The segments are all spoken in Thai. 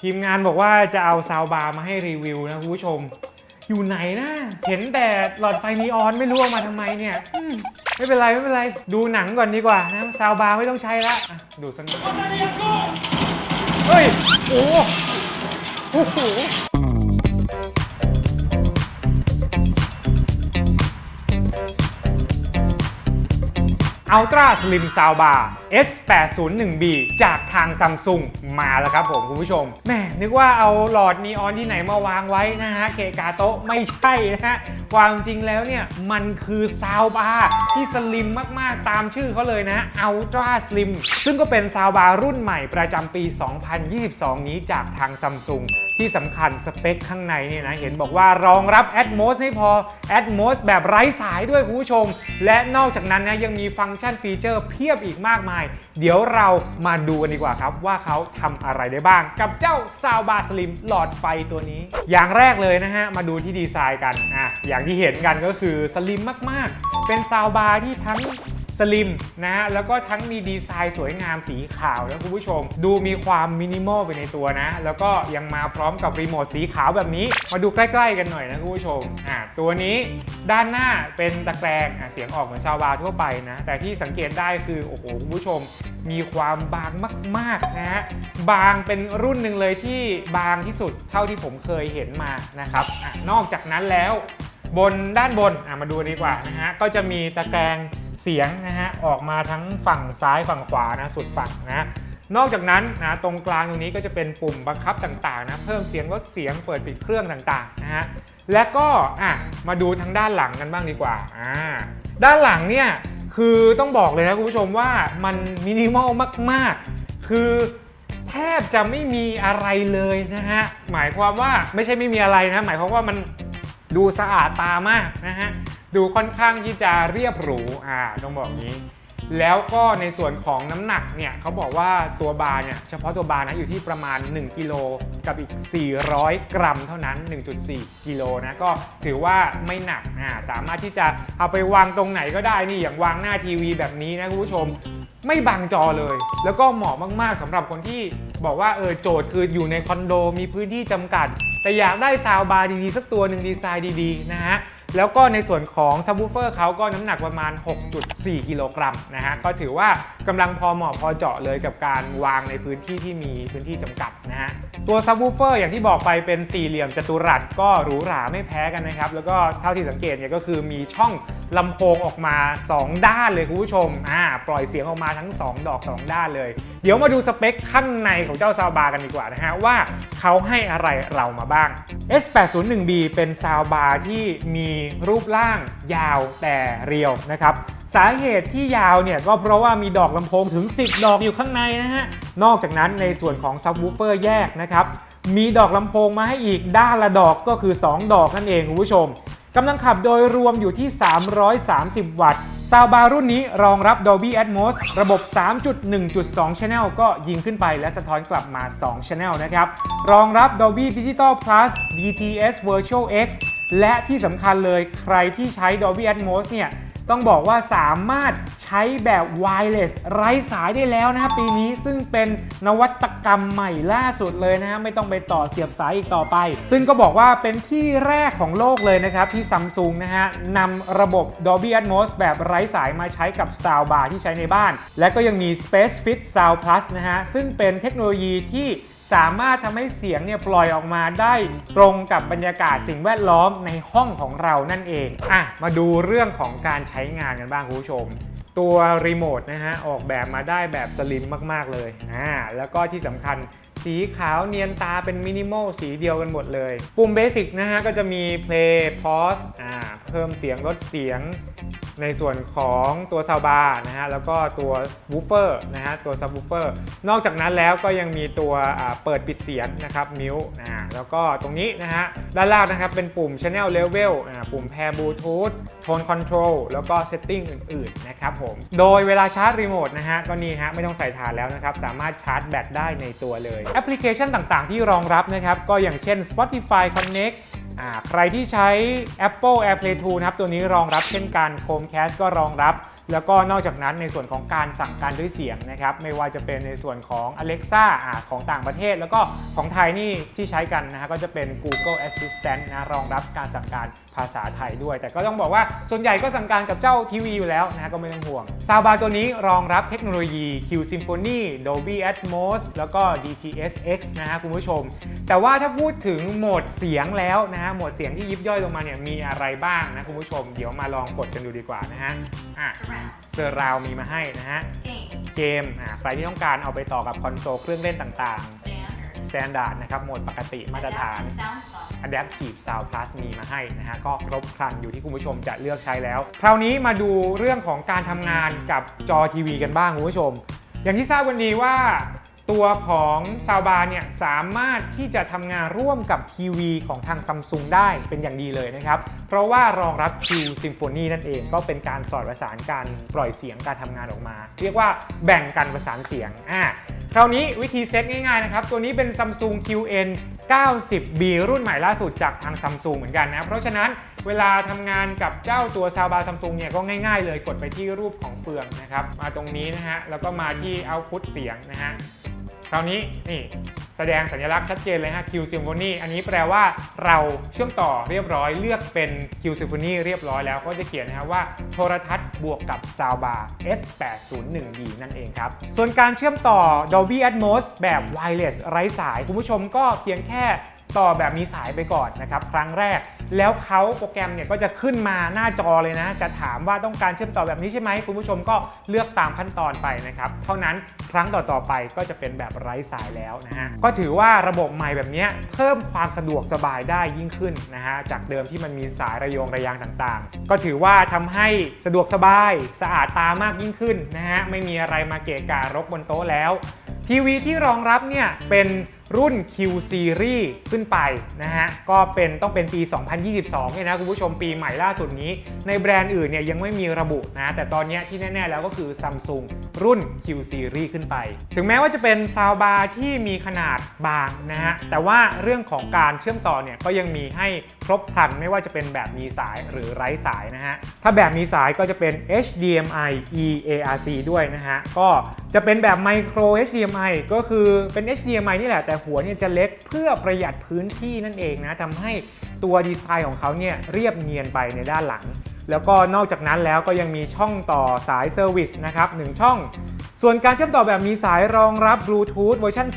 ทีมงานบอกว่าจะเอาซาวบาร์มาให้รีวิวนะคุณผู้ชม อยู่ไหนนะ เห็นแต่หลอดไฟนีออนไม่รู้เอามาทำไมเนี่ยอืมไม่เป็นไรไม่เป็นไร ดูหนังก่อนดีกว่านะซาวบาร์ไม่ต้องใช้ละอะดูสักนิดเฮ้ย โอ้โห Ultra Slim Soundbar S801B จากทางซัมซุงมาแล้วครับผมคุณผู้ชมแม่นึกว่าเอาหลอดนีออนที่ไหนมาวางไว้นะฮะ เกะกาโต๊ะไม่ใช่นะฮะ ความจริงแล้วเนี่ย มันคือซาวบาร์ที่สลิมมาก ๆ ตามชื่อเขาเลยนะ Ultra Slim ซึ่งก็เป็นซาวบาร์รุ่นใหม่ประจำปี 2022 นี้จากทางซัมซุงที่สำคัญสเปคข้างในเนี่ยนะเห็นบอกว่ารองรับ Atmos ไม่พอ Atmos แบบไร้สายด้วยคุณผู้ชม และนอกจากนั้นนะยังมีฟังก์ชันฟีเจอร์เพียบอีกมากมาย เดี๋ยวเรามาดูกันดีกว่าครับ ว่าเขาทำอะไรได้บ้าง กับเจ้า Soundbar Slim หลอดไฟตัวนี้ อย่างแรกเลยนะฮะ มาดูที่ดีไซน์กันอะอย่างที่เห็นกันก็คือสลิมมากๆ เป็นซาวบาร์ที่ทั้ง สลิมนะฮะแล้วก็ทั้งมีดีไซน์สวยงามสีขาวนะคุณผู้ชม ดูมีความมินิมอลไปในตัวนะ แล้วก็ยังมาพร้อมกับรีโมทสีขาวแบบนี้ มาดูใกล้ๆกันหน่อยนะคุณผู้ชมอะตัวนี้ด้านหน้าเป็นตะแกรงอะเสียงออกเหมือนชาวบาร์ทั่วไปนะ แต่ที่สังเกตได้คือ โอ้โหคุณผู้ชมมีความบางมากๆนะฮะบางเป็นรุ่นหนึ่งเลยที่บางที่สุดเท่าที่ผมเคยเห็นมานะครับอะนอกจากนั้นแล้ว บนด้านบนอะมาดูดีกว่านะฮะก็จะมีตะแกรง เสียงนะฮะออกมาทั้งฝั่งซ้ายฝั่งขวานะสุดฝั่งนะนอกจากนั้นนะตรงกลางตรงนี้ก็จะเป็นปุ่มบังคับต่างๆนะเพิ่มเสียงลดเสียงเปิดปิดเครื่องต่างๆนะฮะและก็อะมาดูทางด้านหลังกันบ้างดีกว่าอ่าด้านหลังเนี่ยคือต้องบอกเลยนะคุณผู้ชมว่ามันมินิมอลมากๆ คือแทบจะไม่มีอะไรเลยนะฮะหมายความว่าไม่ใช่ไม่มีอะไรนะหมายความว่ามันดูสะอาดตามากนะฮะ ดูค่อนข้างที่จะเรียบหรูอ่าต้องบอกงี้ แล้วก็ในส่วนของน้ำหนักเนี่ยเขาบอกว่าตัวบาร์เนี่ยเฉพาะตัวบาร์นะอยู่ที่ประมาณ 1กิโลกับอีก 400 กรัมเท่านั้น 1.4 กิโลนะก็ถือว่าไม่หนักอ่าสามารถที่จะเอาไปวางตรงไหนก็ได้นี่อย่างวางหน้าทีวีแบบนี้นะคุณผู้ชมไม่บังจอเลย แล้วก็เหมาะมากๆสำหรับคนที่บอกว่าเออโจทย์คืออยู่ในคอนโดมีพื้นที่จำกัด แต่อยากได้ซาวบาร์ดีๆ สักตัวหนึ่งดีไซน์ดีๆ นะฮะ แล้วก็ในส่วนของซับวูเฟอร์เขาก็น้ำหนักประมาณ 6.4 กิโลกรัมนะฮะ ก็ถือว่ากำลังพอเหมาะพอเจาะเลยกับการวางในพื้นที่ที่มีพื้นที่จำกัดนะฮะ ตัวซับวูเฟอร์อย่างที่บอกไปเป็นสี่เหลี่ยมจัตุรัสก็หรูหราไม่แพ้กันนะครับ แล้วก็เท่าที่สังเกตเนี่ยก็คือมีช่องลำโพงออกมา 2 ด้านเลยคุณผู้ชมอ่าปล่อยเสียงออกมาทั้ง 2 ดอก 2 ด้านเลย เดี๋ยวมาดูสเปคข้างในของเจ้าซาวบาร์กันดีกว่านะฮะว่าเขาให้อะไรเรามาบ้าง S801B เป็นซาวบาร์ที่มีรูปร่างยาวแต่เรียวนะครับสาเหตุที่ยาวเนี่ยก็เพราะว่ามีดอกลำโพงถึง 10 ดอกอยู่ข้างในนะฮะ นอกจากนั้นในส่วนของซับวูเฟอร์แยกนะครับ มีดอกลำโพงมาให้อีกด้านละดอกก็คือ 2 ดอกนั่นเองคุณผู้ชม กำลังขับโดยรวมอยู่ที่ 330 วัตต์ซาวบาร์รุ่นนี้รองรับ Dolby Atmos ระบบ 3.1.2 Channel ก็ยิงขึ้นไปและสะท้อนกลับมา 2 Channel นะครับ รองรับ Dolby Digital Plus DTS Virtual X และที่สำคัญเลยใครที่ใช้ Dolby Atmos เนี่ย ต้องบอกว่าสามารถใช้แบบ wireless ไร้สายได้แล้วนะครับปีนี้ซึ่งเป็นนวัตกรรมใหม่ล่าสุดเลยนะฮะไม่ต้องไปต่อเสียบสายอีกต่อไป ซึ่งก็บอกว่าเป็นที่แรกของโลกเลยนะครับ ที่ซัมซุงนะฮะนำระบบ Dolby Atmos แบบไร้สายมาใช้กับ Soundbar ที่ใช้ในบ้าน และก็ยังมี Space Fit Sound Plus นะฮะซึ่งเป็นเทคโนโลยีที่ สามารถทำให้เสียงเนี่ยปล่อยออกมาได้ตรงกับบรรยากาศสิ่งแวดล้อมในห้องของเรานั่นเองอะมาดูเรื่องของการใช้งานกันบ้างคุณผู้ชมตัวรีโมทนะฮะออกแบบมาได้แบบสลิมมากๆเลยอ่าแล้วก็ที่สำคัญสีขาวเนียนตาเป็นมินิมอลสีเดียวกันหมดเลย ปุ่มเบสิกนะฮะก็จะมี play pause อ่าเพิ่มเสียงลดเสียงในส่วนของตัวซาวบาร์นะฮะแล้วก็ตัววูฟเฟอร์นะฮะตัวซับวูฟเฟอร์นอกจากนั้นแล้วก็ยังมีตัวเปิดปิดเสียงนะครับมิวอ่าแล้วก็ตรงนี้นะฮะด้านล่างนะครับเป็นปุ่ม Channel Level อ่าปุ่ม Pair Bluetooth Tone Control แล้วก็ Setting อื่นๆนะครับผมโดยเวลาชาร์จรีโมทนะฮะก็นี่ฮะไม่ต้องใส่ฐานแล้วนะครับสามารถชาร์จแบตได้ในตัวเลย แอปพลิเคชันต่างๆ ที่รองรับนะครับก็อย่างเช่น Spotify Connect ใครที่ใช้ Apple AirPlay 2 นะครับ ตัวนี้รองรับเช่นกัน Chromecast ก็รองรับ แล้วก็นอกจากนั้นในส่วนของการสั่งการด้วยเสียงนะครับไม่ว่าจะเป็นในส่วนของ Alexa อ่าของต่างประเทศ แล้วก็ของไทยนี่ที่ใช้กันนะฮะก็จะเป็น Google Assistant นะรองรับการสั่งการภาษาไทยด้วย แต่ก็ต้องบอกว่าส่วนใหญ่ก็สั่งการกับเจ้าทีวีอยู่แล้วนะก็ไม่ต้องห่วงซาวบาตัวนี้รองรับเทคโนโลยี Q Symphony Dolby Atmos แล้วก็ DTS:X นะฮะคุณผู้ชม แต่ว่าถ้าพูดถึงโหมดเสียงแล้วนะฮะโหมดเสียงที่ยิบย่อยลงมาเนี่ยมีอะไรบ้างนะคุณผู้ชม เดี๋ยวมาลองกดกันดูดีกว่านะฮะอะเซอร์ราวมีมาให้นะฮะ game, เกมอะใครที่ต้องการเอาไปต่อกับคอนโซลเครื่องเล่นต่าง standard, ๆ Standard นะครับ โหมดปกติมาตรฐาน adaptive sound plus, Adaptive Sound Plus มีมาให้นะฮะ ก็ครบครันอยู่ที่คุณผู้ชมจะเลือกใช้แล้ว คราวนี้มาดูเรื่องของการทำงานกับจอทีวีกันบ้างคุณผู้ชม อย่างที่ทราบวันนี้ว่า ตัวของซาวบาเนี่ยสามารถที่จะทำงานร่วมกับทีวีของทางซัมซุงได้เป็นอย่างดีเลยนะครับ เพราะว่ารองรับ Q Symphony นั่นเอง ก็เป็นการสอดประสานการปล่อยเสียงการทำงานออกมา เรียกว่าแบ่งกันประสานเสียงอ่าคราวนี้วิธีเซตง่ายๆนะครับ ตัวนี้เป็น Samsung QN 90B รุ่นใหม่ล่าสุดจากทางซัมซุงเหมือนกันนะ เพราะฉะนั้นเวลาทำงานกับเจ้าตัวซาวบาซัมซุงเนี่ยก็ง่ายๆเลยกดไปที่รูปของเฟืองนะครับ มาตรงนี้นะฮะ แล้วก็มาที่เอาพุตเสียงนะฮะ คราวนี้นี่ แสดงสัญลักษณ์ชัดเจนเลยฮะ Q Symphony อันนี้แปลว่าเราเชื่อมต่อเรียบร้อยเลือกเป็น Q Symphony เรียบร้อยแล้วก็จะเขียนนะครับว่าโทรทัศน์บวกกับ Soundbar S801D นั่นเองครับ ส่วนการเชื่อมต่อ Dolby Atmos แบบ wireless ไร้สาย คุณผู้ชมก็เพียงแค่ต่อแบบมีสายไปก่อนนะครับครั้งแรก แล้วเขาโปรแกรมเนี่ยก็จะขึ้นมาหน้าจอเลยนะ จะถามว่าต้องการเชื่อมต่อแบบนี้ใช่ไหมคุณผู้ชมก็เลือกตามขั้นตอนไปนะครับ เท่านั้นครั้งต่อๆไปก็จะเป็นแบบไร้สายแล้วนะฮะก็ถือว่าระบบใหม่แบบนี้เพิ่มความสะดวกสบายได้ยิ่งขึ้นนะฮะจากเดิมที่มันมีสายระยงระยางต่างๆ ก็ถือว่าทำให้สะดวกสบายสะอาดตามากยิ่งขึ้นนะฮะไม่มีอะไรมาเกะกะรกบนโต๊ะแล้ว ทีวีที่รองรับเนี่ยเป็น รุ่น Q Series ขึ้นไปนะฮะ ก็เป็นต้องเป็นปี 2022 เนี่ยนะคุณผู้ชมปีใหม่ล่าสุดนี้ ในแบรนด์อื่นเนี่ยยังไม่มีระบุนะ แต่ตอนนี้ที่แน่ ๆ แล้วก็คือ Samsung รุ่น Q Series ขึ้นไป ถึงแม้ว่าจะเป็นซาวบาร์ที่มีขนาดบางนะฮะ แต่ว่าเรื่องของการเชื่อมต่อเนี่ยก็ยังมีให้ครบครันไม่ว่าจะเป็นแบบมีสายหรือไร้สายนะฮะ ถ้าแบบมีสายก็จะเป็น HDMI eARC ด้วยนะฮะ ก็ จะเป็นแบบ Micro HDMI ก็คือเป็น HDMI นี่แหละ แต่หัวเนี่ยจะเล็กเพื่อประหยัดพื้นที่นั่นเองนะทำให้ตัวดีไซน์ของเขาเนี่ยเรียบเนียนไปในด้านหลัง แล้วก็นอกจากนั้นแล้วก็ยังมีช่องต่อสายเซอร์วิสนะครับ1ช่อง ส่วนการเชื่อมต่อแบบมีสายรองรับบลูทูธเวอร์ชัน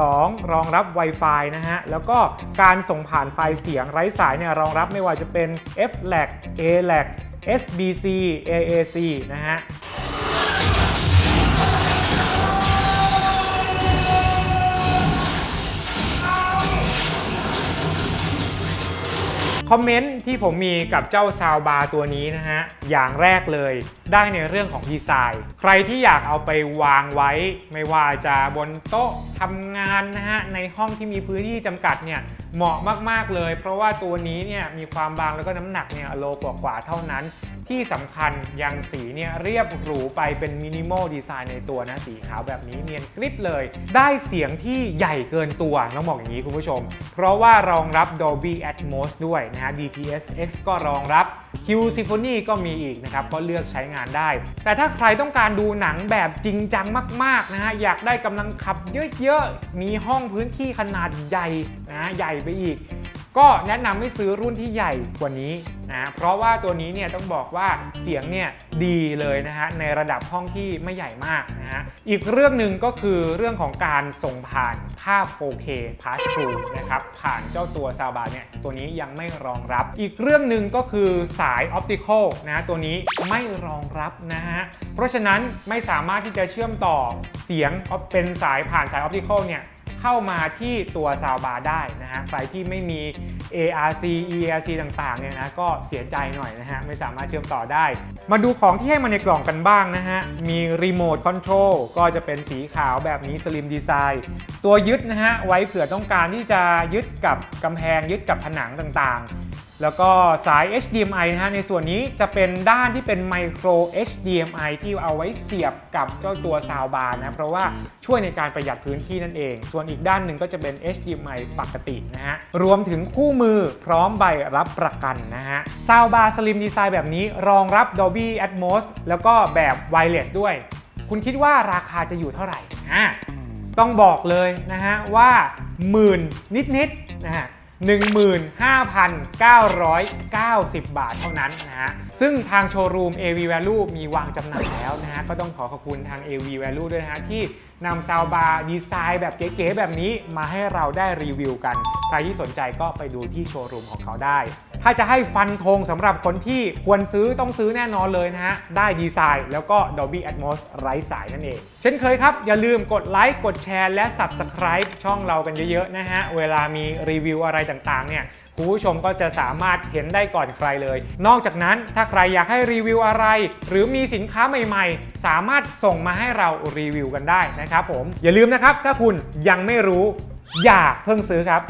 4.2 รองรับ Wi-Fi นะฮะ แล้วก็การส่งผ่านไฟล์เสียงไร้สายเนี่ยรองรับไม่ว่าจะเป็น FLAC ALAC SBC AAC นะฮะ คอมเมนต์ที่ผมมีกับเจ้าซาวบาร์ตัวนี้นะฮะ อย่างแรกเลยได้ในเรื่องของดีไซน์ ใครที่อยากเอาไปวางไว้ ไม่ว่าจะบนโต๊ะทำงานนะฮะ ในห้องที่มีพื้นที่จำกัดเนี่ย เหมาะมากๆเลย เพราะว่าตัวนี้เนี่ยมีความบางแล้วก็น้ำหนักเนี่ยโลกว่าๆเท่านั้น ที่สำคัญยังสีเนี่ยเรียบหรูไปเป็นมินิมอลดีไซน์ในตัวนะสีขาวแบบนี้เนียนกริบเลย ได้เสียงที่ใหญ่เกินตัวต้องบอกอย่างนี้คุณผู้ชม เพราะว่ารองรับ Dolby Atmos ด้วยนะฮะ DTS:X ก็รองรับ Q Symphony ก็มีอีกนะครับ ก็เลือกใช้งานได้ แต่ถ้าใครต้องการดูหนังแบบจริงจังมากๆนะฮะอยากได้กำลังขับเยอะๆ มีห้องพื้นที่ขนาดใหญ่นะใหญ่ไปอีก ก็แนะนำให้ซื้อรุ่นที่ใหญ่กว่านี้นะเพราะว่าตัวนี้เนี่ยต้องบอกว่าเสียงเนี่ยดีเลยนะฮะในระดับห้องที่ไม่ใหญ่มากนะฮะอีกเรื่องหนึ่งก็คือเรื่องของการส่งผ่านภาพ 4K Pass Through นะครับผ่านเจ้าตัว Soundbar เนี่ยตัวนี้ยังไม่รองรับ อีกเรื่องหนึ่งก็คือสาย Optical นะตัวนี้ไม่รองรับนะฮะเพราะฉะนั้นไม่สามารถที่จะเชื่อมต่อเสียงเป็นสายผ่านสาย Optical เนี่ย เข้ามาที่ตัวซาวบาร์ได้นะฮะใครที่ไม่มี ARC ERC ต่างๆเนี่ยนะก็เสียใจหน่อยนะฮะไม่สามารถเชื่อมต่อได้ มาดูของที่ให้มาในกล่องกันบ้างนะฮะ มีรีโมทคอนโทรลก็จะเป็นสีขาวแบบนี้สลิมดีไซน์ตัวยึดนะฮะไว้เผื่อต้องการที่จะยึดกับกำแพงยึดกับผนังต่างๆ แล้วก็สาย HDMI นะฮะ ในส่วนนี้จะเป็นด้านที่เป็น Micro HDMI ที่เอาไว้เสียบกับเจ้าตัวซาวบาร์นะ เพราะว่าช่วยในการประหยัดพื้นที่นั่นเอง ส่วนอีกด้านหนึ่งก็จะเป็น HDMI ปกตินะฮะ รวมถึงคู่มือพร้อมใบรับประกันนะฮะ ซาวบาร์สลิมดีไซน์แบบนี้รองรับ Dolby Atmos แล้วก็แบบ Wireless ด้วย คุณคิดว่าราคาจะอยู่เท่าไหร่อะต้องบอกเลยนะฮะว่าหมื่นนิดๆนะฮะ 15,990 บาทเท่านั้นนะฮะ ซึ่งทางโชว์รูม AV Value มีวางจำหน่ายแล้วนะฮะ ก็ต้องขอขอบคุณทาง AV Value ด้วยนะฮะ ที่นำซาวบาร์ดีไซน์แบบเก๋ๆแบบนี้มาให้เราได้รีวิวกัน ใครที่สนใจก็ไปดูที่โชว์รูมของเขาได้ ถ้าจะให้ฟันธงสำหรับคนที่ควรซื้อต้องซื้อแน่นอนเลยนะฮะ ได้ดีไซน์แล้วก็ Dolby Atmos ไร้สายนั่นเอง เช่นเคยครับ อย่าลืมกดไลค์กดแชร์และ Subscribe ช่องเรากันเยอะๆนะฮะ เวลามีรีวิวอะไรต่างๆเนี่ยคุณผู้ชมก็จะสามารถเห็นได้ก่อนใครเลย นอกจากนั้นถ้าใครอยากให้รีวิวอะไร หรือมีสินค้าใหม่ๆ สามารถส่งมาให้เรารีวิวกันได้นะครับผมอย่าลืมนะครับถ้าคุณยังไม่รู้อย่าเพิ่งซื้อครับ